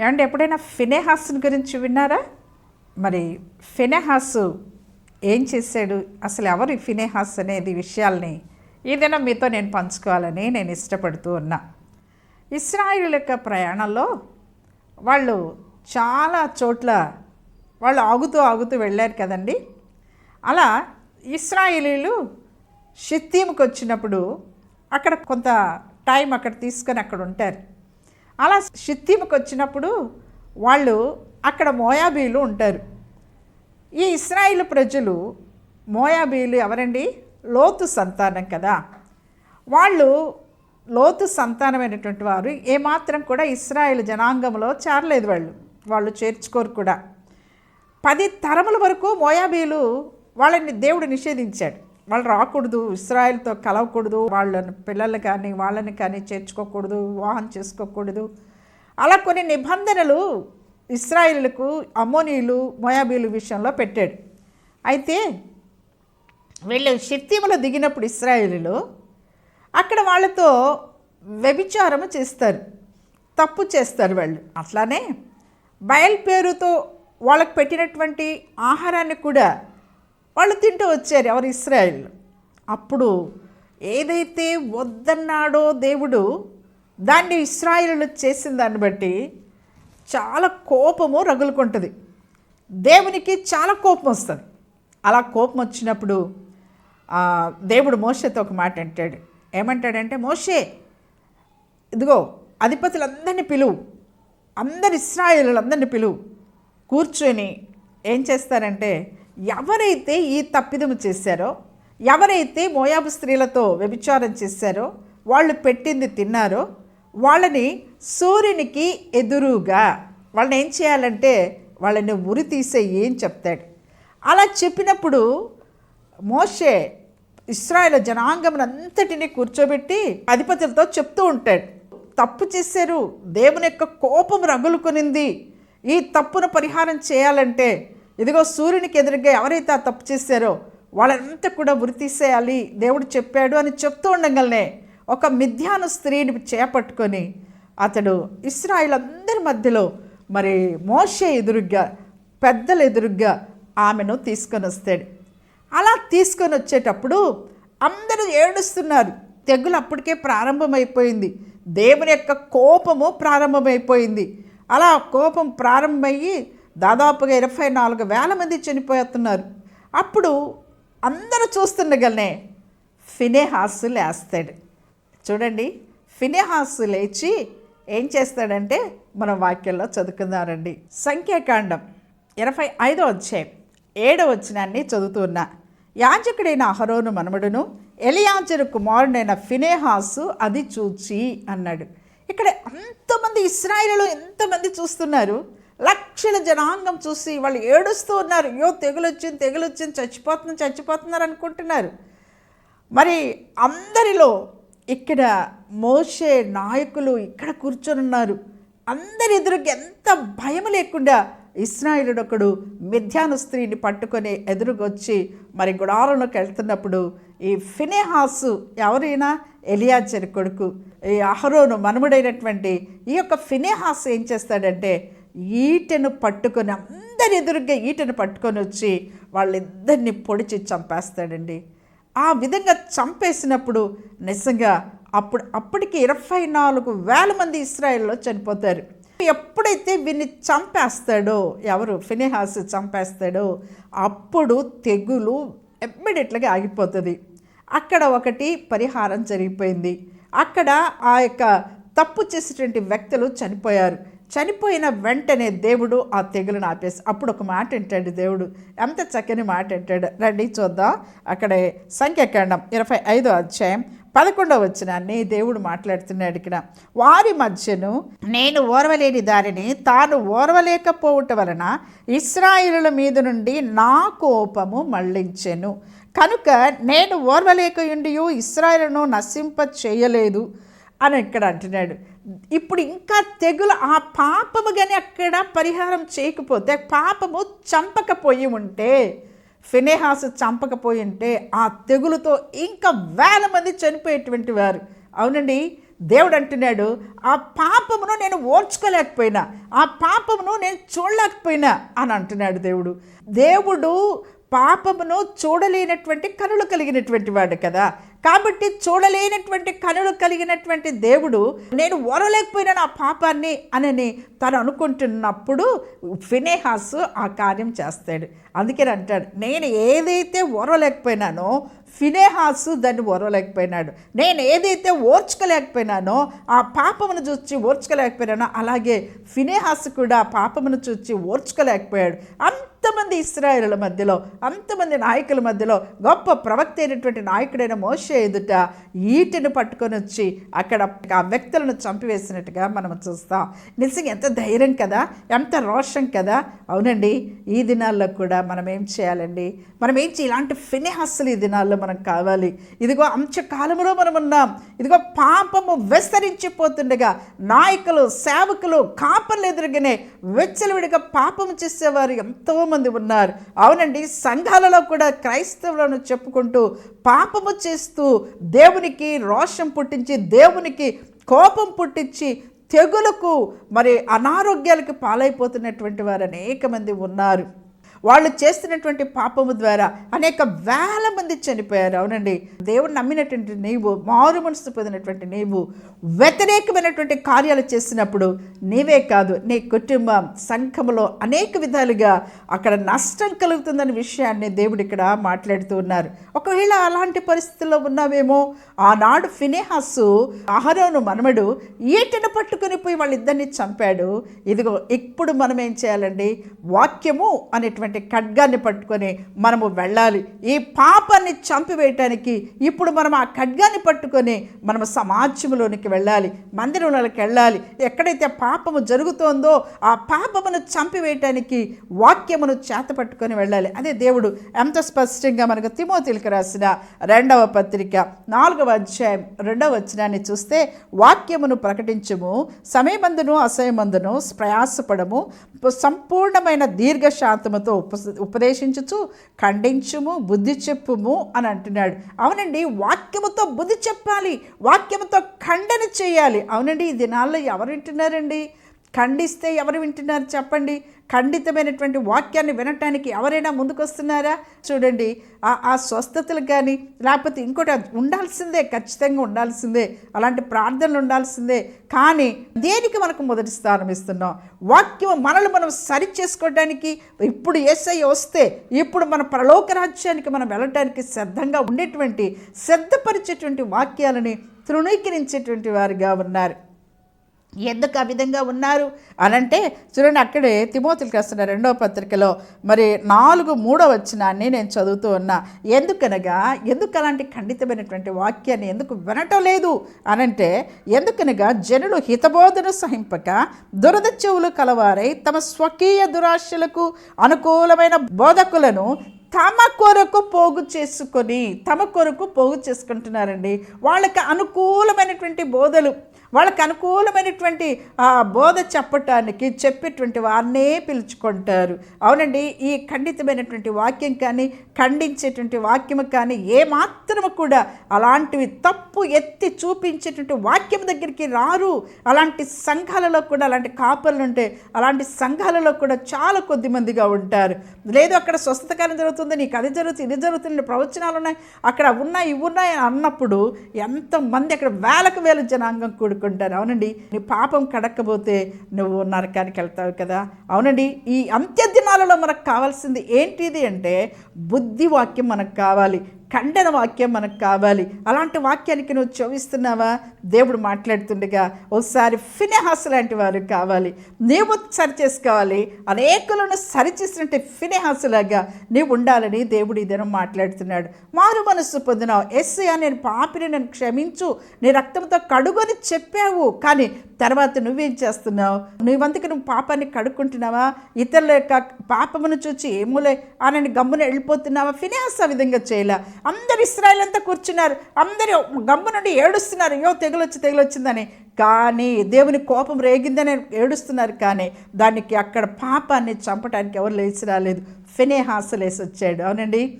ఏమంటే ఎప్పుడైనా ఫినేహాస్ని గురించి విన్నారా? మరి ఫినేహాసు ఏం చేశాడు? అసలు ఎవరు ఈ అనేది విషయాల్ని ఏదైనా మీతో నేను పంచుకోవాలని నేను ఇష్టపడుతూ ఉన్నా. ఇస్రాయిల్ యొక్క ప్రయాణంలో వాళ్ళు చాలా చోట్ల వాళ్ళు ఆగుతూ ఆగుతూ వెళ్ళారు కదండి. అలా ఇస్రాయిలీలు షిత్తీముకి వచ్చినప్పుడు అక్కడ కొంత టైం అక్కడ తీసుకొని అక్కడ ఉంటారు. అలా షిత్తీముకి వచ్చినప్పుడు వాళ్ళు అక్కడ మోయాబీలు ఉంటారు. ఈ ఇస్రాయిల్ ప్రజలు మోయాబీలు ఎవరండి? లోతు సంతానం కదా. వాళ్ళు లోతు సంతానమైనటువంటి వారు. ఏమాత్రం కూడా ఇస్రాయిల్ జనాంగంలో చేరలేదు వాళ్ళు. వాళ్ళు చేర్చుకోరు కూడా. పది తరముల వరకు మోయాబీలు వాళ్ళని దేవుడు నిషేధించాడు. వాళ్ళు రాకూడదు ఇస్రాయల్తో కలవకూడదు వాళ్ళని పిల్లలు కానీ వాళ్ళని కానీ చేర్చుకోకూడదు వివాహం చేసుకోకూడదు. అలా కొన్ని నిబంధనలు ఇస్రాయిల్కు అమోనీలు మోయాబీలు విషయంలో పెట్టాడు. అయితే వీళ్ళు శక్తిములు దిగినప్పుడు ఇస్రాయిలీలు అక్కడ వాళ్ళతో వ్యభిచారము చేస్తారు తప్పు చేస్తారు వాళ్ళు. అట్లానే బయల్ పేరుతో వాళ్ళకు పెట్టినటువంటి ఆహారాన్ని కూడా వాళ్ళు తింటూ వచ్చారు ఎవరు ఇస్రాయిల్. అప్పుడు ఏదైతే వద్దన్నాడో దేవుడు దాన్ని ఇస్రాయిలు చేసిన దాన్ని బట్టి చాలా కోపము రగులుకుంటుంది. దేవునికి చాలా కోపం వస్తుంది. అలా కోపం వచ్చినప్పుడు దేవుడు మోషతో ఒక మాట అంటాడు. ఏమంటాడంటే మోషే ఇదిగో అధిపతులందరినీ పిలువు. అందరి ఇస్రాయిలందరినీ పిలువు. కూర్చొని ఏం చేస్తారంటే ఎవరైతే ఈ తప్పిదము చేశారో ఎవరైతే మోయాబు స్త్రీలతో వ్యభిచారం చేశారో వాళ్ళు పెట్టింది తిన్నారో వాళ్ళని సూర్యునికి ఎదురుగా వాళ్ళని ఏం చేయాలంటే వాళ్ళని ఉరి తీసే ఏం చెప్తాడు. అలా చెప్పినప్పుడు మోషే ఇస్రాయేల్ జనాంగమునంతటిని కూర్చోబెట్టి అధిపతులతో చెప్తూ ఉంటాడు. తప్పు చేశారు దేవుని యొక్క కోపం రగులుకొనింది. ఈ తప్పును పరిహారం చేయాలంటే ఇదిగో సూర్యునికి ఎదురుగా ఎవరైతే ఆ తప్పు చేశారో వాళ్ళంతా కూడా ఉరి తీసేయాలి దేవుడు చెప్పాడు అని చెప్తూ ఉండగలనే ఒక మిథ్యాను స్త్రీని చేపట్టుకొని అతడు ఇస్రాయిల్ అందరి మధ్యలో మరి మోషే ఎదురుగ్గా పెద్దల ఎదురుగ్గా ఆమెను తీసుకొని వస్తాడు. అలా తీసుకొని వచ్చేటప్పుడు అందరూ ఏడుస్తున్నారు. తెగులు అప్పటికే ప్రారంభమైపోయింది. దేవుని యొక్క కోపము ప్రారంభమైపోయింది. అలా కోపం ప్రారంభమయ్యి దాదాపుగా ఇరవై నాలుగు వేల మంది చనిపోతున్నారు. అప్పుడు అందరూ చూస్తుండగానే ఫినేహాస్ లేస్తాడు. చూడండి ఫినేహాస్ లేచి ఏం చేస్తాడంటే మనం వాక్యంలో చదువుకున్నారండి సంఖ్యాకాండం ఇరవై ఐదో అధ్యాయం ఏడో వచ్చినాన్ని చదువుతున్నా యాజకుడైన అహరోను మనముడును ఎలియాజరు కుమారుడైన ఫినేహాసు అది చూచి అన్నాడు. ఇక్కడ అంతమంది ఇస్రాయిల్లో ఎంతమంది చూస్తున్నారు? లక్షల జనాంగం చూసి వాళ్ళు ఏడుస్తూ ఉన్నారు. అయ్యో తెగులు వచ్చింది తెగులు వచ్చింది చచ్చిపోతుంది చచ్చిపోతున్నారు అనుకుంటున్నారు. మరి అందరిలో ఇక్కడ మోసే నాయకులు ఇక్కడ కూర్చొని ఉన్నారు. అందరి ఎదురుగా ఎంత భయం లేకుండా ఇస్రాయిలుడు ఒకడు మిథ్యాను స్త్రీని పట్టుకొని ఎదురుగొచ్చి మరి గుడారంలోకి వెళ్తున్నప్పుడు ఈ ఫినేహాసు ఎవరైనా ఎలియాచరి కొడుకు ఈ అహరోను మనముడైనటువంటి ఈ యొక్క ఫినేహాస్ ఏం చేస్తాడంటే ఈటెను పట్టుకొని అందరి ఎదురుగా ఈటెను పట్టుకొని వచ్చి వాళ్ళిద్దరిని పొడిచి చంపేస్తాడండి. ఆ విధంగా చంపేసినప్పుడు నిజంగా అప్పుడు అప్పటికి ఇరవై నాలుగు వేల మంది ఇస్రాయల్లో చనిపోతారు. ఎప్పుడైతే వీన్ని చంపేస్తాడో ఎవరు? ఫినిహాస్ చంపేస్తాడో అప్పుడు తెగులు ఇమ్మీడియట్లుగా ఆగిపోతుంది. అక్కడ ఒకటి పరిహారం జరిగిపోయింది. అక్కడ ఆ యొక్క తప్పు చేసేటువంటి వ్యక్తులు చనిపోయారు. చనిపోయిన వెంటనే దేవుడు ఆ తెగులను ఆపేసి అప్పుడు ఒక మాట అంటాడు దేవుడు. ఎంత చక్కని మాట అంటాడు. రండి చూద్దాం. అక్కడే సంఖ్యాకాండం ఇరవై ఐదో అధ్యాయం పదకొండవ వచ్చినాన్ని దేవుడు మాట్లాడుతున్నాడు ఇక్కడ. వారి మధ్యను నేను ఓర్వలేని దారిని తాను ఓర్వలేకపోవటం వలన ఇస్రాయిలుల మీద నుండి నా కోపము మళ్ళించెను. కనుక నేను ఓర్వలేకయుండి ఇస్రాయిలను నశింప చేయలేదు అని ఇక్కడ అంటున్నాడు. ఇప్పుడు ఇంకా తెగులు ఆ పాపము కానీ అక్కడ పరిహారం చేయకపోతే పాపము చంపకపోయి ఉంటే ఫినేహాసు చంపకపోయి ఉంటే ఆ తెగులుతో ఇంకా వేల మంది చనిపోయేటువంటి వారు. అవునండి దేవుడు అంటున్నాడు ఆ పాపమును నేను ఓర్చుకోలేకపోయినా ఆ పాపమును నేను చూడలేకపోయినా అని అంటున్నాడు దేవుడు. దేవుడు పాపమును చూడలేనటువంటి కనులు కలిగినటువంటి వాడు కదా. కాబట్టి చూడలేనటువంటి కనులు కలిగినటువంటి దేవుడు నేను ఓరలేకపోయిన నా పాపాన్ని అని తను అనుకుంటున్నప్పుడు ఫినేహాస్ ఆ కార్యం చేస్తాడు. అందుకని అంటాడు నేను ఏదైతే ఓరలేకపోయినానో ఫినేహాసు దాన్ని ఓరలేకపోయినాడు నేను ఏదైతే ఓర్చుకోలేకపోయినానో ఆ పాపమును చూచి ఓర్చుకోలేకపోయినానో అలాగే ఫినేహాస్ కూడా పాపమును చూచి ఓర్చుకోలేకపోయాడు. అంతమంది ఇస్రాయేలుల మధ్యలో అంతమంది నాయకుల మధ్యలో గొప్ప ప్రవక్త అయినటువంటి నాయకుడైన మోషే ఎదుట ఈటిని పట్టుకొని వచ్చి అక్కడ ఆ వ్యక్తులను చంపివేసినట్టుగా మనం చూస్తాం. నిజంగా ఎంత ధైర్యం కదా ఎంత రోషం కదా. అవునండి ఈ దినాల్లో కూడా మనం ఏం చేయాలండి? మనం ఏం చేయాలి? ఇలాంటి ఫినిహాస్సులు ఈ దినాల్లో మనకు కావాలి. ఇదిగో అంచకాలంలో మనం ఉన్నాం. ఇదిగో పాపము విస్తరించిపోతుండగా నాయకులు సేవకులు కాపర్లు ఎదురుగానే వెచ్చలవిడిగా పాపము చేసేవారు ఎంతోమంది ఉన్నారు. అవునండి సంఘాలలో కూడా క్రైస్తవులను చెప్పుకుంటూ పాపము చేస్తూ దేవునికి రోషం పుట్టించి దేవునికి కోపం పుట్టించి తెగులకు మరి అనారోగ్యాలకు పాలైపోతున్నటువంటి వారు అనేక మంది ఉన్నారు. వాళ్ళు చేస్తున్నటువంటి పాపము ద్వారా అనేక వేల మంది చనిపోయారు. అవునండి. దేవుడు నమ్మినటువంటి నీవు మారు మనసు పొందినటువంటి నీవు వ్యతిరేకమైనటువంటి కార్యాలు చేసినప్పుడు నీవే కాదు నీ కుటుంబం సంఘములో అనేక విధాలుగా అక్కడ నష్టం కలుగుతుందనే విషయాన్ని దేవుడు ఇక్కడ మాట్లాడుతూ ఉన్నారు. ఒకవేళ అలాంటి పరిస్థితుల్లో ఉన్నావేమో ఆనాడు ఫినేహాసు అహరోను మనమడు ఈటను పట్టుకుని పోయి వాళ్ళిద్దరిని చంపాడు. ఇదిగో ఇప్పుడు మనం ఏం చేయాలండి? వాక్యము అనేటువంటి ఖడ్గాన్ని పట్టుకొని మనము వెళ్ళాలి. ఈ పాపాన్ని చంపివేయటానికి ఇప్పుడు మనం ఆ ఖడ్గాన్ని పట్టుకొని మనం సమాజంలోనికి వెళ్ళాలి. మందిరంలోకి వెళ్ళాలి. ఎక్కడైతే పాపము జరుగుతోందో ఆ పాపమును చంపివేయటానికి వాక్యమును చేత పట్టుకొని వెళ్ళాలి. అదే దేవుడు ఎంత స్పష్టంగా మనకు తిమోతిలకు రాసిన రెండవ పత్రిక నాలుగవ అధ్యాయం రెండవ వచనాన్ని చూస్తే వాక్యమును ప్రకటించము. సమయమందును అసయమందును ప్రయాసపడము. సంపూర్ణమైన దీర్ఘశాంతముతో ఉప ఉపదేశించుచు ఖండించుము బుద్ధి చెప్పుము అని అంటున్నాడు. అవునండి వాక్యముతో బుద్ధి చెప్పాలి వాక్యముతో ఖండన చేయాలి. అవునండి ఈ దినాల్లో ఎవరు వింటున్నారండి? ఖండిస్తే ఎవరు వింటున్నారు చెప్పండి. ఖండితమైనటువంటి వాక్యాన్ని వినటానికి ఎవరైనా ముందుకొస్తున్నారా? చూడండి ఆ ఆ స్వస్థతలు కానీ లేకపోతే ఇంకోటి ఉండాల్సిందే ఖచ్చితంగా ఉండాల్సిందే అలాంటి ప్రార్థనలు ఉండాల్సిందే. కానీ దేనికి మనకు మొదటి స్థానం ఇస్తున్నాం? వాక్యం మనల్ని మనం సరి చేసుకోవడానికి ఇప్పుడు ఏసై వస్తే ఇప్పుడు మన పరలోక రాజ్యానికి మనం వెళ్ళటానికి సిద్ధంగా ఉండేటువంటి సిద్ధపరిచేటువంటి వాక్యాలని తృణీకరించేటువంటి వారుగా ఉన్నారు. ఎందుకు ఆ విధంగా ఉన్నారు అనంటే చూడండి అక్కడే తిమోతులకి వస్తున్న రెండవ పత్రికలో మరి నాలుగు మూడో వచ్చినాన్ని నేను చదువుతూ ఉన్నా. ఎందుకనగా ఎందుకు అలాంటి ఖండితమైనటువంటి వాక్యాన్ని ఎందుకు వినటం లేదు అనంటే ఎందుకనగా జనులు హితబోధను సహింపక దురద చెవులు కలవారై తమ స్వకీయ దురాశలకు అనుకూలమైన బోధకులను తమ కొరకు పోగు చేసుకొని తమ కొరకు పోగు చేసుకుంటున్నారండి. వాళ్ళకి అనుకూలమైనటువంటి బోధలు వాళ్ళకి అనుకూలమైనటువంటి ఆ బోధ చెప్పటానికి చెప్పేటువంటి వారినే పిలుచుకుంటారు. అవునండి ఈ ఖండితమైనటువంటి వాక్యం కానీ ఖండించేటువంటి వాక్యము కానీ ఏమాత్రము కూడా అలాంటివి తప్పు ఎత్తి చూపించేటువంటి వాక్యం దగ్గరికి రారు. అలాంటి సంఘాలలో కూడా అలాంటి కాపర్లు ఉంటే అలాంటి సంఘాలలో కూడా చాలా కొద్ది మందిగా ఉంటారు. లేదు అక్కడ స్వస్థతకాలం జరుగుతుంది నీకు అది జరుగుతుంది ఇది జరుగుతుంది ప్రవచనాలు ఉన్నాయి అక్కడ ఉన్నాయి ఇవి ఉన్నాయి అన్నప్పుడు ఎంతమంది అక్కడ వేలకు వేల జనాంగం కూడుకుంటారు అవునండి నీ పాపం కడక్కపోతే నువ్వు నరకానికి వెళ్తావు కదా. అవునండి ఈ అంత్య దినాలలో మనకు కావాల్సింది ఏంటిది అంటే బుద్ధి వాక్యం మనకు కావాలి. ఖండన వాక్యం మనకు కావాలి. అలాంటి వాక్యానికి నువ్వు చవిస్తున్నావా దేవుడు మాట్లాడుతుండగా ఒకసారి ఫినెహాస్ లాంటి వారు కావాలి. నీవు సరి చేసుకోవాలి. అనేకులను సరిచేసినట్టు ఫినెహాస్ లాగా నీవు ఉండాలని దేవుడు ఇదేనో మాట్లాడుతున్నాడు. మారు మనస్సు పొందినావు. ఎస్ఐ నేను పాపిని నేను క్షమించు. నీ రక్తంతో కడుగొని చెప్పావు. కానీ తర్వాత నువ్వేం చేస్తున్నావు? నువ్వంతకు నువ్వు పాపాన్ని కడుక్కుంటున్నావా? ఇతరుల యొక్క పాపమును చూచి ఏమోలే. అని గమ్మున వెళ్ళిపోతున్నావా? ఫినిహాస్ ఆ విధంగా చేయలే? అందరు ఇస్రాయల్ అంతా కూర్చున్నారు. అందరూ గమ్ము నుండి ఏడుస్తున్నారు. అయ్యో తెగులొచ్చి తెగులొచ్చిందని. కానీ దేవుని కోపం రేగిందని ఏడుస్తున్నారు. కానీ దానికి అక్కడ పాపాన్ని చంపడానికి ఎవరు లేచి రాలేదు. ఫినేహాస్ లేసి వచ్చాడు అవునండి?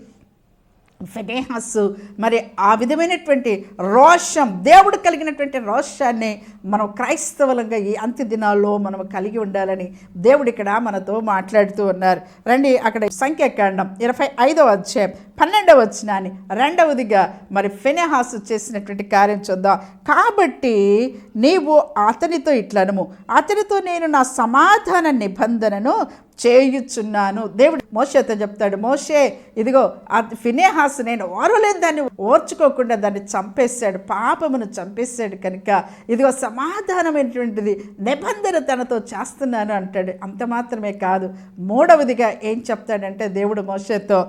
ఫెనేహాసు మరి ఆ విధమైనటువంటి రోషం దేవుడు కలిగినటువంటి రోషాన్ని మనం క్రైస్తవులంగా ఈ అంత్య దినాల్లో మనం కలిగి ఉండాలని దేవుడు ఇక్కడ మనతో మాట్లాడుతూ ఉన్నారు. రండి అక్కడ సంఖ్యాకాండం ఇరవై ఐదవ అధ్యాయం పన్నెండవ వచ్చినాన్ని రెండవదిగా మరి ఫెనెహాసు చేసినటువంటి కార్యం చూద్దాం. కాబట్టి నీవు అతనితో ఇట్లనము. అతనితో నేను నా సమాధాన నిబంధనను చేయుచున్నాను. దేవుడు మోషతో చెప్తాడు మోషే ఇదిగో ఆ ఫినేహాస్ నేను ఓరలేని దాన్ని ఓర్చుకోకుండా దాన్ని చంపేశాడు పాపమును చంపేశాడు కనుక. ఇదిగో సమాధానమైనటువంటిది నిబంధన తనతో చేస్తున్నాను అంటాడు. అంత మాత్రమే కాదు మూడవదిగా ఏం చెప్తాడంటే దేవుడు మోషతో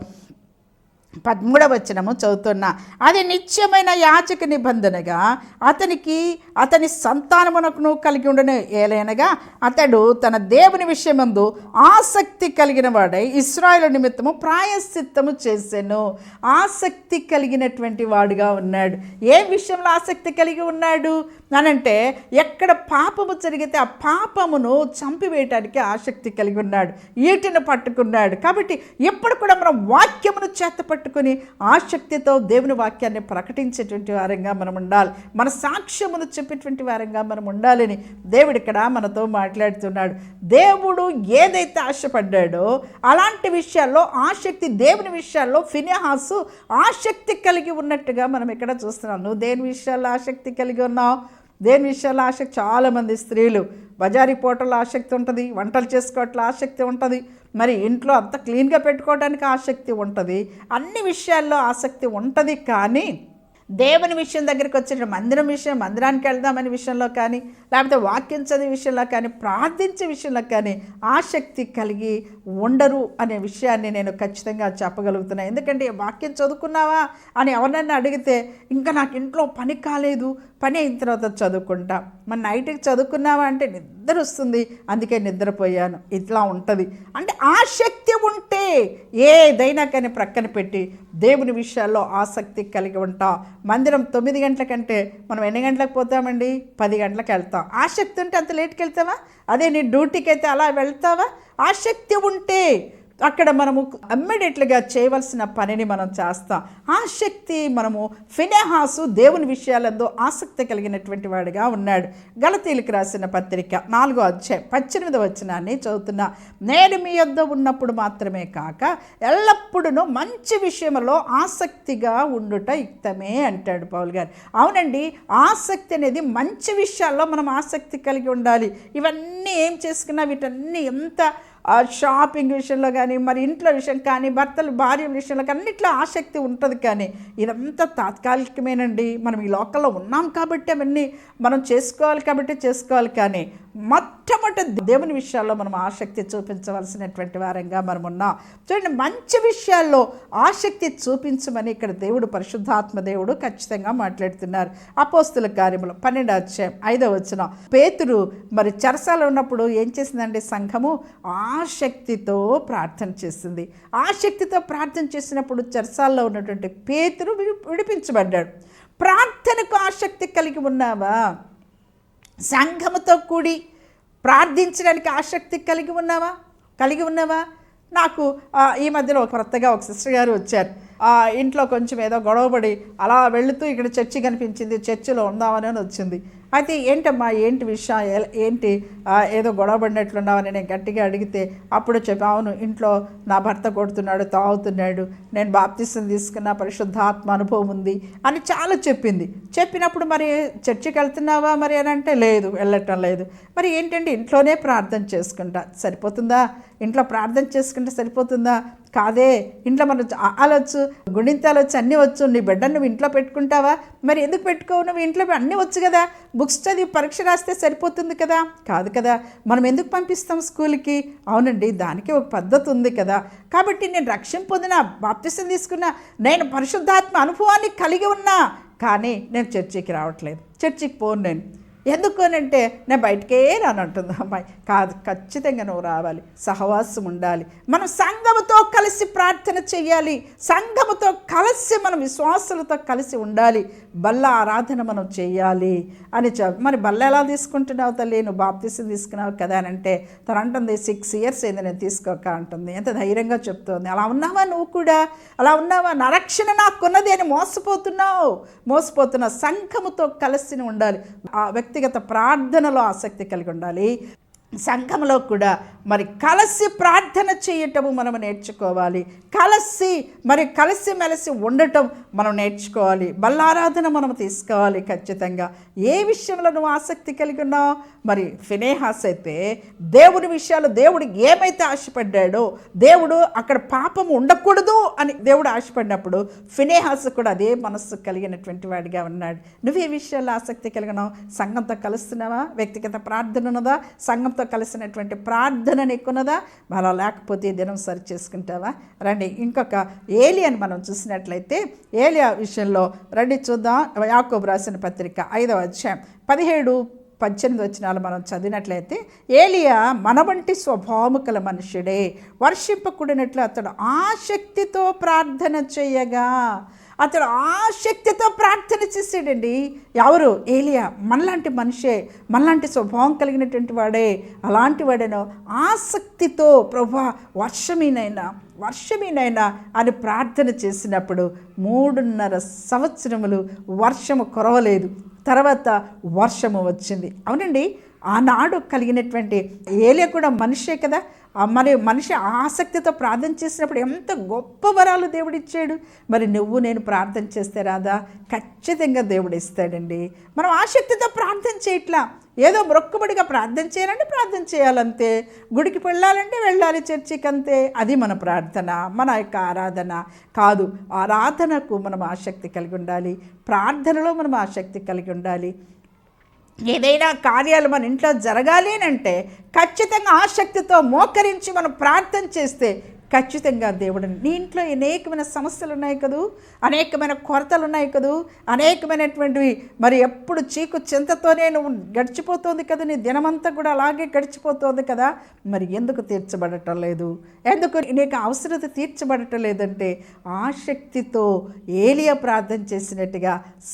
పదమూడవ వచనము చదువుతున్నా. అది నిత్యమైన యాచక నిబంధనగా అతనికి అతని సంతానమునకును కలిగి ఉండను ఏలైనగా అతడు తన దేవుని విషయమందు ఆసక్తి కలిగిన వాడై ఇస్రాయల్ నిమిత్తము ప్రాయశ్చిత్తము చేశాను ఆసక్తి కలిగినటువంటి వాడుగా ఉన్నాడు. ఏ విషయంలో ఆసక్తి కలిగి ఉన్నాడు? అనంటే ఎక్కడ పాపము జరిగితే ఆ పాపమును చంపివేయటానికి ఆసక్తి కలిగి ఉన్నాడు ఈటిని పట్టుకున్నాడు. కాబట్టి ఎప్పుడు కూడా మనం వాక్యమును చేత పట్టుకుని ఆసక్తితో దేవుని వాక్యాన్ని ప్రకటించేటువంటి వారంగా మనం ఉండాలి. మన సాక్ష్యమును చెప్పేటువంటి వారంగా మనం ఉండాలని దేవుడు ఇక్కడ మనతో మాట్లాడుతున్నాడు. దేవుడు ఏదైతే ఆశపడ్డాడో అలాంటి విషయాల్లో ఆసక్తి దేవుని విషయాల్లో ఫినిహాసు ఆసక్తి కలిగి ఉన్నట్టుగా మనం ఇక్కడ చూస్తున్నాం. నువ్వు దేని విషయాల్లో ఆసక్తి కలిగి ఉన్నావు? దేని విషయాల్లో ఆసక్తి? చాలామంది స్త్రీలు బజారీ పోటల్లో ఆసక్తి ఉంటుంది వంటలు చేసుకోవట్లో ఆసక్తి ఉంటుంది మరి ఇంట్లో అంత క్లీన్గా పెట్టుకోవడానికి ఆసక్తి ఉంటుంది అన్ని విషయాల్లో ఆసక్తి ఉంటుంది కానీ దేవుని విషయం దగ్గరికి వచ్చిన మందిరం విషయం మందిరానికి వెళ్దామని విషయంలో కానీ లేకపోతే వాక్యం చదివే విషయంలో కానీ ప్రార్థించే విషయంలో కానీ ఆసక్తి కలిగి ఉండరు అనే విషయాన్ని నేను ఖచ్చితంగా చెప్పగలుగుతున్నాను ఎందుకంటే వాక్యం చదువుకున్నావా అని ఎవరినైనా అడిగితే ఇంకా నాకు ఇంట్లో పని కాలేదు పని అయిన తర్వాత చదువుకుంటా. మన నైట్కి చదువుకున్నావా అంటే నిద్ర వస్తుంది. అందుకే నిద్రపోయాను. ఇట్లా ఉంటుంది. అంటే ఆసక్తి ఉంటే ఏదైనా కానీ ప్రక్కన పెట్టి దేవుని విషయాల్లో ఆసక్తి కలిగి ఉంటాం. మందిరం తొమ్మిది గంటల కంటే మనం ఎన్ని గంటలకు పోతామండి? పది గంటలకు వెళ్తాం. ఆసక్తి ఉంటే అంత లేట్కి వెళ్తావా? అదే నీ డ్యూటీకి అయితే అలా వెళ్తావా? ఆసక్తి ఉంటే అక్కడ మనము అమ్మీడియట్లుగా చేయవలసిన పనిని మనం చేస్తాం. ఆసక్తి మనము ఫినెహాసు దేవుని విషయాలందు ఆసక్తి కలిగినటువంటి వాడిగా ఉన్నాడు. గలతీలకు రాసిన పత్రిక నాలుగో అధ్యాయం పద్దెనిమిదవ వచనాన్ని చదువుతున్నా. నేను మీ యొద్ద ఉన్నప్పుడు మాత్రమే కాక ఎల్లప్పుడూ మంచి విషయంలో ఆసక్తిగా ఉండుట యుక్తమే అంటాడు పౌల్ గారు. అవునండి ఆసక్తి అనేది మంచి విషయాల్లో మనం ఆసక్తి కలిగి ఉండాలి. ఇవన్నీ ఏం చేసుకున్నా వీటన్నీ ఎంత షాపింగ్ విషయంలో కానీ మరి ఇంట్లో విషయం కానీ భర్తలు భార్య విషయంలో కానీ అన్నిట్లో ఆసక్తి ఉంటుంది కానీ ఇదంతా తాత్కాలికమేనండి. మనం ఈ లోకల్లో ఉన్నాం కాబట్టి అవన్నీ మనం చేసుకోవాలి కాబట్టి చేసుకోవాలి కానీ మొట్టమొదటి దేవుని విషయాల్లో మనం ఆసక్తి చూపించవలసినటువంటి వారంగా మనం ఉన్నాం. చూడండి మంచి విషయాల్లో ఆసక్తి చూపించమని ఇక్కడ దేవుడు పరిశుద్ధాత్మ దేవుడు ఖచ్చితంగా మాట్లాడుతున్నారు. అపోస్తుల కార్యములు పన్నెండు అధ్యాయం ఐదో వచ్చిన పేతురు మరి చరసాలు ఉన్నప్పుడు ఏం చేసిందండి సంఘము ఆసక్తితో ప్రార్థన చేసింది. ఆసక్తితో ప్రార్థన చేసినప్పుడు చరసాల్లో ఉన్నటువంటి పేతురు విడి- విడిపించబడ్డాడు. ప్రార్థనకు ఆసక్తి కలిగి ఉన్నావా? సంఘముతో కూడి ప్రార్థించడానికి ఆసక్తి కలిగి ఉన్నావా? కలిగి ఉన్నావా? నాకు ఈ మధ్యలో ఒక కొత్తగా ఒక సిస్టర్ గారు వచ్చారు. ఇంట్లో కొంచెం ఏదో గొడవపడి అలా వెళుతూ ఇక్కడ చర్చి కనిపించింది చర్చిలో ఉందామని వచ్చింది. అయితే ఏంటమ్మా ఏంటి విషయం? ఏంటి? ఏదో గొడవ పడినట్లున్నావని నేను గట్టిగా అడిగితే అప్పుడు చెప్పి అవును ఇంట్లో నా భర్త కొడుతున్నాడు తాగుతున్నాడు నేను బాప్తిసం తీసుకున్న పరిశుద్ధాత్మ అనుభవం ఉంది అని చాలా చెప్పింది. చెప్పినప్పుడు మరి చర్చికి వెళ్తున్నావా మరి అని అంటే లేదు వెళ్ళటం లేదు. మరి ఏంటంటే ఇంట్లోనే ప్రార్థన చేసుకుంటా సరిపోతుందా? ఇంట్లో ప్రార్థన చేసుకుంటే సరిపోతుందా? కాదే ఇంట్లో మనం ఆలొచ్చు గుణింతాలు వచ్చు అన్నీ వచ్చు నీ బిడ్డను నువ్వు ఇంట్లో పెట్టుకుంటావా? మరి ఎందుకు పెట్టుకోవు? నువ్వు ఇంట్లో అన్నీ వచ్చు కదా. బుక్స్ చదివి పరీక్ష రాస్తే సరిపోతుంది కదా. కాదు కదా. మనం ఎందుకు పంపిస్తాం స్కూల్కి? అవునండి దానికి ఒక పద్ధతి ఉంది కదా. కాబట్టి నేను రక్షణ పొందిన బాప్తిసం తీసుకున్న నేను పరిశుద్ధాత్మ అనుభవాన్ని కలిగి ఉన్నా. కానీ నేను చర్చికి రావట్లేదు. చర్చికి పోను నేను. ఎందుకు అని అంటే నేను బయటకే రానంటుంది. అమ్మాయి కాదు ఖచ్చితంగా నువ్వు రావాలి. సహవాసం ఉండాలి. మనం సంఘముతో కలిసి ప్రార్థన చేయాలి సంఘముతో కలిసి మనం విశ్వాసులతో కలిసి ఉండాలి. బల్ల ఆరాధన మనం చేయాలి అని చెప్ మరి బల్ల ఎలా తీసుకుంటున్నావు తల్లి? నువ్వు బాప్తీసం తీసుకున్నావు కదా అని అంటే తను అంటుంది సిక్స్ ఇయర్స్ అయింది నేను తీసుకోక అంటుంది. ఎంత ధైర్యంగా చెప్తోంది. అలా ఉన్నావా నువ్వు కూడా? అలా ఉన్నావా? నరక్షణ నాకున్నది అని మోసపోతున్నావు. మోసపోతున్న సంఘముతో కలిసి ఉండాలి. ఆ వ్యక్తిగత ప్రార్థనలో ఆసక్తి కలిగి ఉండాలి. సంఘంలో కూడా మరి కలిసి ప్రార్థన చేయటము మనం నేర్చుకోవాలి. కలిసి మరి కలిసి మెలిసి ఉండటం మనం నేర్చుకోవాలి. బల్లారాధన మనం తీసుకోవాలి ఖచ్చితంగా. ఏ విషయంలో నువ్వు ఆసక్తి కలిగి ఉన్నావు? మరి ఫినేహాస్ అయితే దేవుడి విషయాలు దేవుడు ఏమైతే ఆశపడ్డాడో దేవుడు అక్కడ పాపం ఉండకూడదు అని దేవుడు ఆశపడినప్పుడు ఫినేహాస్ కూడా అదే మనస్సు కలిగినటువంటి వాడిగా ఉన్నాడు. నువ్వు ఏ విషయాల్లో ఆసక్తి కలిగినావు సంఘంతో కలుస్తున్నావా? వ్యక్తిగత ప్రార్థన ఉన్నదా? సంఘంతో కలిసినటువంటి ప్రార్థన నీకున్నదా? అలా లేకపోతే దినం సరి చేసుకుంటావా? రండి ఇంకొక ఏలియన్ మనం చూసినట్లయితే ఏలియా విషయంలో రండి చూద్దాం. యాకోబు రాసిన పత్రిక ఐదవ అధ్యాయం పదిహేడు పద్దెనిమిది వచ్చినాలు మనం చదివినట్లయితే ఏలియా మన వంటి స్వభావము కల మనుషుడే వర్షింపకూడినట్లు అతడు ఆసక్తితో ప్రార్థన చేయగా అతడు ఆసక్తితో ప్రార్థన చేసాడండి ఎవరు? ఏలియా. మనలాంటి మనిషే మనలాంటి స్వభావం కలిగినటువంటి వాడే అలాంటి వాడేనో ఆసక్తితో ప్రభా వర్షమేనైనా వర్షమేనైనా అని ప్రార్థన చేసినప్పుడు మూడున్నర సంవత్సరములు వర్షము కొరవలేదు. తర్వాత వర్షము వచ్చింది. అవునండి? ఆనాడు కలిగినటువంటి ఏలే కూడా మనిషే కదా. మరి మనిషి ఆసక్తితో ప్రార్థన చేసినప్పుడు ఎంత గొప్ప వరాలు దేవుడిచ్చాడు. మరి నువ్వు నేను ప్రార్థన చేస్తే రాదా? ఖచ్చితంగా దేవుడు ఇస్తాడండి మనం ఆసక్తితో ప్రార్థన చేయట్లా. ఏదో మొక్కుబడిగా ప్రార్థన చేయాలంటే ప్రార్థన చేయాలంతే. గుడికి వెళ్ళాలంటే వెళ్ళాలి చర్చికి అంతే అది మన ప్రార్థన మన యొక్క ఆరాధన. కాదు ఆరాధనకు మనం ఆసక్తి కలిగి ఉండాలి. ప్రార్థనలో మనం ఆసక్తి కలిగి ఉండాలి. ఏదైనా కార్యాలు మన ఇంట్లో జరగాలి అని అంటే ఖచ్చితంగా ఆసక్తితో మోకరించి మనం ప్రార్థన చేస్తే ఖచ్చితంగా దేవుడు నీ ఇంట్లో అనేకమైన సమస్యలు ఉన్నాయి కదూ అనేకమైన కొరతలు ఉన్నాయి కదూ అనేకమైనటువంటివి. మరి ఎప్పుడు చీకు చింతతోనే నువ్వు గడిచిపోతుంది కదా నీ దినమంతా కూడా అలాగే గడిచిపోతుంది కదా. మరి ఎందుకు తీర్చబడటం లేదు? ఎందుకు నీకు అవసరత తీర్చబడటం లేదంటే ఆసక్తితో ఏలియా ప్రార్థన చేసినట్టుగా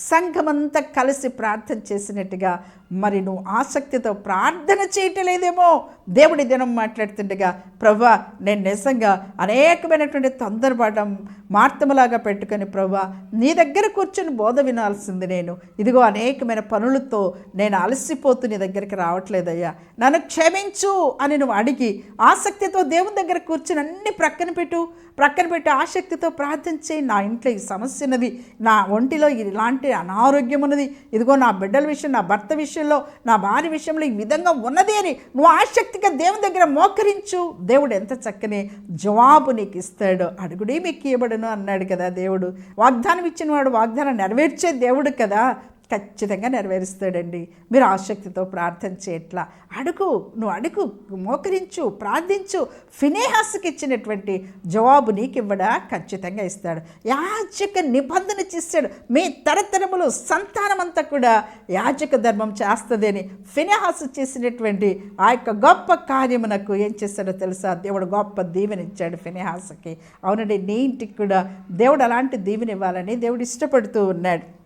సంఘమంతా కలిసి ప్రార్థన చేసినట్టుగా మరి నువ్వు ఆసక్తితో ప్రార్థన చేయటం లేదేమో దేవుడి దినం మాట్లాడుతుండగా ప్రభా నేను నిజంగా అనేకమైనటువంటి తొందరపాటం మార్తములాగా పెట్టుకొని ప్రభా నీ దగ్గర కూర్చొని బోధ వినాల్సింది నేను. ఇదిగో అనేకమైన పనులతో నేను అలసిపోతూ నీ దగ్గరికి రావట్లేదయ్యా. నన్ను క్షమించు అని నువ్వు అడిగి ఆసక్తితో దేవుని దగ్గర కూర్చొని అన్ని ప్రక్కన పెట్టు. ప్రక్కన పెట్టి ఆసక్తితో ప్రార్థన చేయి. నా ఇంట్లో ఈ సమస్య ఉన్నది. నా ఒంటిలో ఇలాంటి అనారోగ్యం ఉన్నది. ఇదిగో నా బిడ్డల విషయం నా భర్త విషయం విషయంలో నా భార్య విషయంలో ఈ విధంగా ఉన్నది అని నువ్వు ఆసక్తిగా దేవుని దగ్గర మోకరించు. దేవుడు ఎంత చక్కని జవాబు నీకు ఇస్తాడు అడుగుడే మీకు ఇవ్వబడును అన్నాడు కదా దేవుడు. వాగ్దానం ఇచ్చిన వాడు వాగ్దానం నెరవేర్చే దేవుడు కదా. ఖచ్చితంగా నెరవేరుస్తాడండి. మీరు ఆసక్తితో ప్రార్థన చేయట్లా. అడుగు నువ్వు అడుగు మోకరించు ప్రార్థించు. ఫినేహాస్కి ఇచ్చినటువంటి జవాబు నీకు ఇవ్వడా ఖచ్చితంగా ఇస్తాడు. యాజక నిబంధన చేస్తాడు. మీ తరతరములు సంతానమంతా కూడా యాజక ధర్మం చేస్తుందని ఫినేహాస్ చేసినటువంటి ఆ యొక్క గొప్ప కార్యమునకు ఏం చేస్తాడో తెలుసా? దేవుడు గొప్ప దీవెనిచ్చాడు ఫినేహాస్కి. అవునండి నీ ఇంటికి కూడా దేవుడు అలాంటి దీవెనివ్వాలని దేవుడు ఇష్టపడుతూ ఉన్నాడు.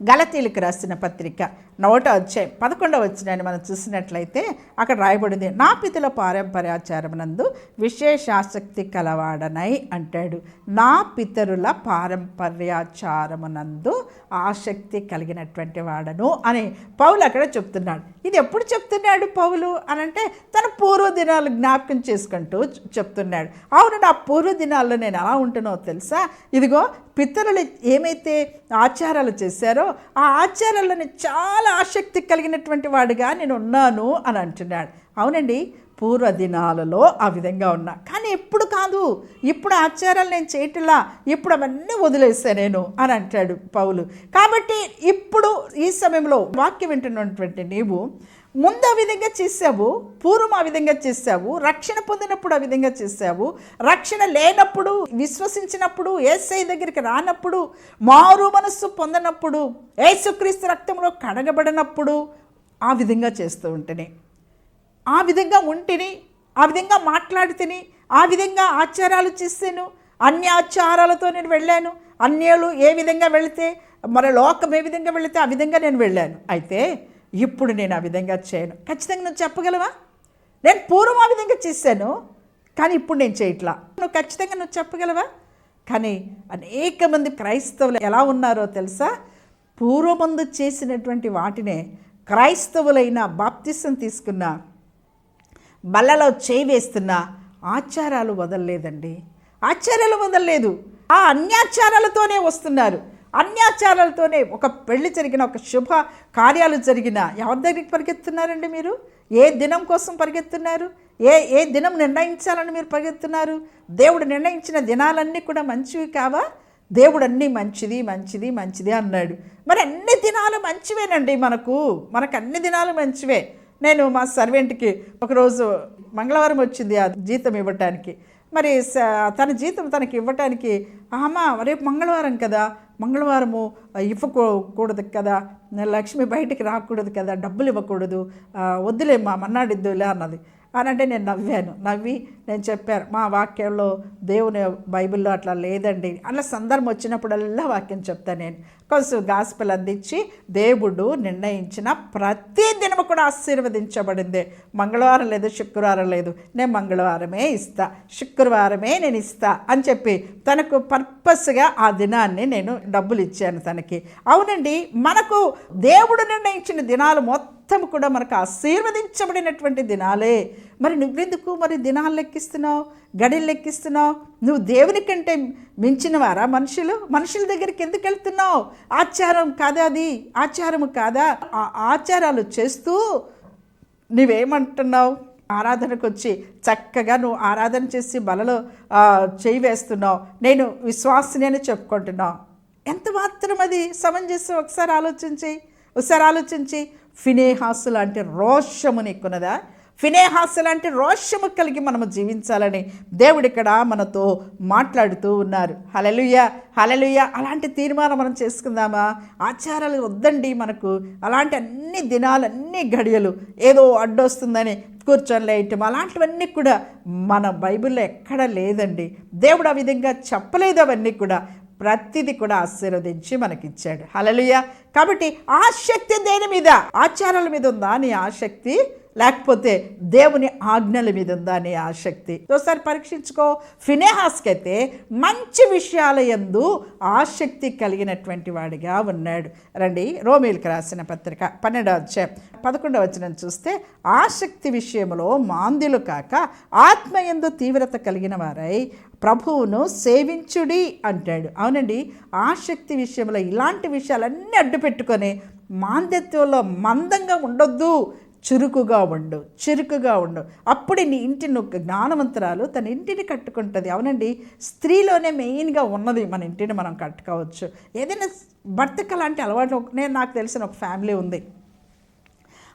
గలతీలకు రాసిన పత్రిక. నోట అధ్యాయం పదకొండవ వచ్చినాన్ని మనం చూసినట్లయితే అక్కడ రాయబడింది నా పితుల పారంపర్యాచారమునందు విశేష ఆసక్తి కలవాడనై అంటాడు. నా పితరుల పారంపర్యాచారమునందు ఆసక్తి కలిగినటువంటి వాడను అని పౌలు అక్కడ చెప్తున్నాడు. ఇది ఎప్పుడు చెప్తున్నాడు పౌలు అని అంటే తన పూర్వదినాలు జ్ఞాపకం చేసుకుంటూ చెప్తున్నాడు. అవును నా పూర్వదినాల్లో నేను ఎలా ఉంటున్నో తెలుసా? ఇదిగో పితరులు ఏమైతే ఆచారాలు చేశారో ఆ ఆచారాలను చాలా ఆసక్తి కలిగినటువంటి వాడిగా నేను ఉన్నాను అని అంటున్నాడు. అవునండి? పూర్వ దినాలలో ఆ విధంగా ఉన్నా. కానీ ఎప్పుడు కాదు. ఇప్పుడు ఆచారాలు నేను చేయటంలా. ఇప్పుడు అవన్నీ వదిలేసా నేను అని అంటాడు పౌలు. కాబట్టి ఇప్పుడు ఈ సమయంలో వాక్యం వింటున్నటువంటి నీవు ముందు ఆ విధంగా చేసావు పూర్వం ఆ విధంగా చేసావు రక్షణ పొందినప్పుడు ఆ విధంగా చేసావు రక్షణ లేనప్పుడు విశ్వసించినప్పుడు ఏసై దగ్గరికి రానప్పుడు మారు మనస్సు పొందినప్పుడు ఏసుక్రీస్తు రక్తంలో కడగబడినప్పుడు ఆ విధంగా చేస్తూ ఉంటేనే. ఆ విధంగా ఉంటిని ఆ విధంగా మాట్లాడితేని ఆ విధంగా ఆచారాలు చేశాను అన్ని ఆచారాలతో నేను వెళ్ళాను. అన్యులు ఏ విధంగా వెళితే మన లోకం ఏ విధంగా వెళితే ఆ విధంగా నేను వెళ్ళాను. అయితే ఇప్పుడు నేను ఆ విధంగా చేయను. ఖచ్చితంగా నువ్వు చెప్పగలవా? నేను పూర్వం ఆ విధంగా చేశాను కానీ ఇప్పుడు నేను చేయట్లా. నువ్వు ఖచ్చితంగా నువ్వు చెప్పగలవా? కానీ అనేక మంది క్రైస్తవులు ఎలా ఉన్నారో తెలుసా? పూర్వమందు చేసినటువంటి వాటినే క్రైస్తవులైన బాప్తిసం తీసుకున్న బల్లలో చేయి వేస్తున్న ఆచారాలు వదలలేదండి. ఆచారాలు వదలలేదు. ఆ అన్యాచారాలతోనే వస్తున్నారు. అన్యాచారాలతోనే ఒక పెళ్ళి జరిగిన ఒక శుభ కార్యాలు జరిగిన ఎవరి దగ్గరికి పరిగెత్తున్నారండి మీరు? ఏ దినం కోసం పరిగెత్తున్నారు? ఏ ఏ దినం నిర్ణయించాలని మీరు పరిగెత్తున్నారు? దేవుడు నిర్ణయించిన దినాలన్నీ కూడా మంచివి కావా? దేవుడు అన్నీ మంచిది మంచిది మంచిది అన్నాడు. మరి అన్ని దినాలు మంచివేనండి మనకు. మనకు అన్ని దినాలు మంచివే. నేను మా సర్వెంట్కి ఒకరోజు మంగళవారం వచ్చింది ఆ జీతం ఇవ్వటానికి. మరి స- తన జీతం తనకి ఇవ్వటానికి అమ్మ రేపు మంగళవారం కదా మంగళవారము ఇవ్వకూడదు కదా లక్ష్మి బయటికి రాకూడదు కదా డబ్బులు ఇవ్వకూడదు వద్దులే వద్దులేమ్మా మన్నాడిద్దులే అన్నది. అని అంటే నేను నవ్వాను. నవ్వి నేను చెప్పాను మా వాక్యంలో దేవుని బైబిల్లో అట్లా లేదండి. అలా సందర్భం వచ్చినప్పుడల్లా వాక్యం చెప్తాను నేను. కొంచెం గాస్పెల్ అందించి దేవుడు నిర్ణయించిన ప్రతి దినము కూడా ఆశీర్వదించబడింది. మంగళవారం లేదు శుక్రవారం లేదు. నేను మంగళవారమే ఇస్తా శుక్రవారమే నేను ఇస్తా అని చెప్పి తనకు పర్పస్గా ఆ దినాన్ని నేను డబ్బులు ఇచ్చాను తనకి. అవునండి మనకు దేవుడు నిర్ణయించిన దినాలు మొత్తం కూడా మనకు ఆశీర్వదించబడినటువంటి దినాలే. మరి నువ్వెందుకు మరి దినాలు లెక్కిస్తున్నావు? గడిలు లెక్కిస్తున్నావు? నువ్వు దేవుని కంటే మించిన వారా మనుషులు? మనుషుల దగ్గరికి ఎందుకు వెళ్తున్నావు? ఆచారం కాదా అది? ఆచారము కాదా? ఆ ఆచారాలు చేస్తూ నువ్వేమంటున్నావు? ఆరాధనకు వచ్చి చక్కగా నువ్వు ఆరాధన చేసి బలలో చేయి వేస్తున్నావు. నేను విశ్వాసిని అని చెప్పుకుంటున్నావు. ఎంత మాత్రం అది సమంజసం? ఒకసారి ఆలోచించి ఒకసారి ఆలోచించి ఫినేహాసు లాంటి రోషము నీకున్నదా ఫినేహాసు లాంటి రోషము కలిగి మనము జీవించాలని దేవుడు ఇక్కడ మనతో మాట్లాడుతూ ఉన్నారు. హలలుయ హలలుయ అలాంటి తీర్మానం మనం చేసుకుందామా? ఆచారాలు వద్దండి మనకు. అలాంటి అన్ని దినాలు అన్ని గడియలు ఏదో అడ్డొస్తుందని కూర్చొని లేయటం అలాంటివన్నీ కూడా మన బైబిల్లో ఎక్కడ లేదండి. దేవుడు ఆ విధంగా చెప్పలేదు అవన్నీ కూడా. ప్రతిది కూడా ఆశీర్వదించి మనకిచ్చాడు. హలలుయ కాబట్టి ఆసక్తి దేని మీద? ఆచారాల మీద ఉందా నీ ఆసక్తి లేకపోతే దేవుని ఆజ్ఞల మీద ఉందా నీ ఆసక్తి ఒకసారి పరీక్షించుకో. ఫినేహాస్కి అయితే మంచి విషయాల యందు ఆసక్తి కలిగినటువంటి వాడిగా ఉన్నాడు. రండి రోమిల్కి రాసిన పత్రిక పన్నెండవ అధ్యాయం పదకొండవ వచనం చూస్తే ఆసక్తి విషయంలో మాంద్యులు కాక ఆత్మయందు తీవ్రత కలిగిన వారై ప్రభువును సేవించుడి అంటాడు. అవునండి ఆసక్తి విషయంలో ఇలాంటి విషయాలన్నీ అడ్డు పెట్టుకొని మాంద్యత్వంలో మందంగా ఉండొద్దు చురుకుగా ఉండు చురుకుగా ఉండు. అప్పుడే నీ ఇంటి నువ్వు జ్ఞానవంతురాలు తన ఇంటిని కట్టుకుంటుంది. అవునండి స్త్రీలోనే మెయిన్గా ఉన్నది మన ఇంటిని మనం కట్టుకోవచ్చు. ఏదైనా భర్తకు అలాంటి అలవాటు నేను నాకు తెలిసిన ఒక ఫ్యామిలీ ఉంది.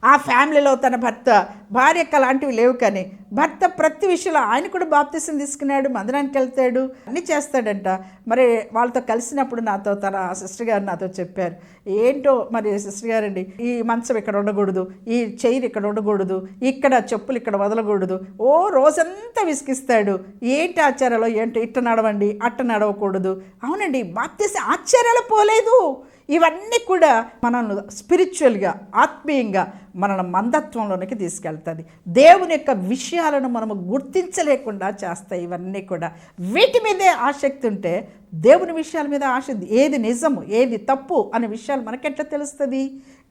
ఆ ఫ్యామిలీలో తన భర్త భార్యకు అలాంటివి లేవు కానీ భర్త ప్రతి విషయంలో ఆయన కూడా బాప్తీసం తీసుకున్నాడు మందిరానికి వెళ్తాడు అన్నీ చేస్తాడంట. మరి వాళ్ళతో కలిసినప్పుడు నాతో తన సిస్టర్ గారు నాతో చెప్పారు ఏంటో మరి సిస్టర్ గారండి ఈ మంచం ఇక్కడ ఉండకూడదు ఈ చైర్ ఇక్కడ ఉండకూడదు ఇక్కడ చెప్పులు ఇక్కడ వదలకూడదు ఓ రోజంతా విసిగిస్తాడు. ఏంటి ఆచారాలు ఏంటో ఇట్ట నడవండి అట్ట నడవకూడదు. అవునండి బాప్తీసం ఆశ్చర్యాలు పోలేదు. ఇవన్నీ కూడా మనల్ని స్పిరిచువల్గా ఆత్మీయంగా మనల్ని మందత్వంలోనికి తీసుకెళ్తుంది. దేవుని యొక్క విషయాలను మనము గుర్తించలేకుండా చేస్తాయి ఇవన్నీ కూడా. వీటి మీదే ఆసక్తి ఉంటే దేవుని విషయాల మీద ఆశ ఏది నిజము ఏది తప్పు అనే విషయాలు మనకెట్లా తెలుస్తుంది?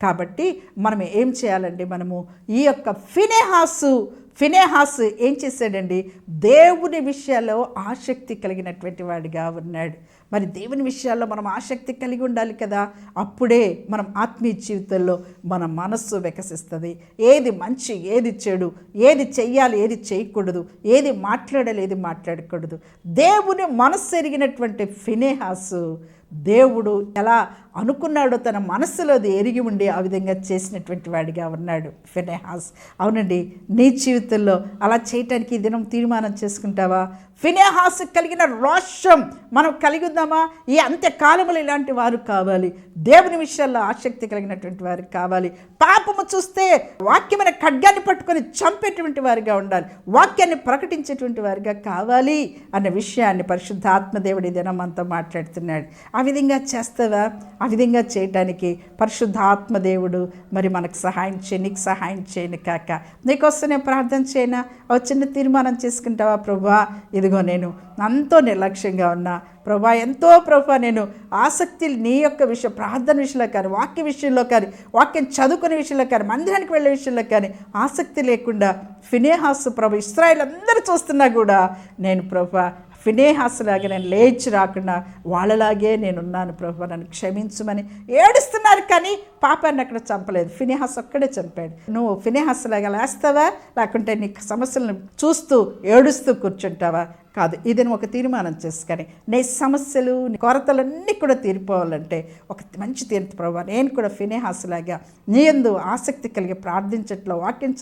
కాబట్టి మనం ఏం చేయాలండి? మనము ఈ యొక్క ఫినేహాసు ఫినేహాస్ ఏం చేశాడండి? దేవుని విషయాల్లో ఆసక్తి కలిగినటువంటి వాడిగా ఉన్నాడు. మరి దేవుని విషయాల్లో మనం ఆసక్తి కలిగి ఉండాలి కదా. అప్పుడే మనం ఆత్మీయ జీవితంలో మన మనస్సు వికసిస్తుంది. ఏది మంచి ఏది చెడు ఏది చెయ్యాలి ఏది చేయకూడదు ఏది మాట్లాడాలి ఏది మాట్లాడకూడదు. దేవుని మనస్సు ఎరిగినటువంటి ఫినేహాసు దేవుడు ఎలా అనుకున్నాడో తన మనస్సులో అది ఎరిగి ఉండి ఆ విధంగా చేసినటువంటి వాడిగా ఉన్నాడు ఫినేహాస్. అవునండి నీ జీవితంలో అలా చేయటానికి దినం తీర్మానం చేసుకుంటావా? ఫినేహాసు కలిగిన రోషం మనం కలిగి ఉందామా? ఈ అంత్యకాలములు ఇలాంటి వారు కావాలి. దేవుని విషయాల్లో ఆసక్తి కలిగినటువంటి వారు కావాలి. పాపము చూస్తే వాక్యమైన ఖడ్గాన్ని పట్టుకొని చంపేటువంటి వారిగా ఉండాలి. వాక్యాన్ని ప్రకటించేటువంటి వారిగా కావాలి అన్న విషయాన్ని పరిశుద్ధ ఆత్మదేవుడి దినం మనతో మాట్లాడుతున్నాడు. ఆ విధంగా చేస్తావా? ఆ విధంగా చేయటానికి పరిశుద్ధాత్మ దేవుడు మరి మనకు సహాయం చేయి నీకు సహాయం చేయను కాక. నీకోసం నేను ప్రార్థన చేయనా? ఒక చిన్న తీర్మానం చేసుకుంటావా ప్రభా? ఇది ఇదిగో నేను ఎంతో నిర్లక్ష్యంగా ఉన్నా. ప్రభా ఎంతో ప్రభా నేను ఆసక్తి నీ యొక్క విషయం ప్రార్థన విషయంలో కానీ వాక్య విషయంలో కానీ వాక్యం చదువుకునే విషయంలో కానీ మందిరానికి వెళ్ళే విషయంలో కానీ ఆసక్తి లేకుండా ఫినేహాస్ ప్రభు ఇస్రాయల్ అందరూ చూస్తున్నా కూడా నేను ప్రభా ఫినేహాసులాగా నేను లేచి రాకుండా వాళ్ళలాగే నేనున్నాను ప్రభు నన్ను క్షమించమని ఏడుస్తున్నారు కానీ పాపాన్ని అక్కడ చంపలేదు. ఫినేహాస్ ఒక్కడే చంపాడు నువ్వు ఫినేహాసులాగా లేస్తావా? లేకుంటే నీ సమస్యలను చూస్తూ ఏడుస్తూ కూర్చుంటావా? కాదు. ఇది ఒక తీర్మానం చేసుకొని నీ సమస్యలు నీ కొరతలన్నీ కూడా తీరిపోవాలంటే ఒక మంచి తీర్పు ప్రభావ నేను కూడా ఫినేహాసులాగా నీ ఎందు ఆసక్తి కలిగి ప్రార్థించట్లో వాక్యం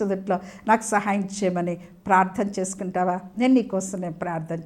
నాకు సహాయం చేయమని ప్రార్థన చేసుకుంటావా? నేను నీకోసం నేను ప్రార్థన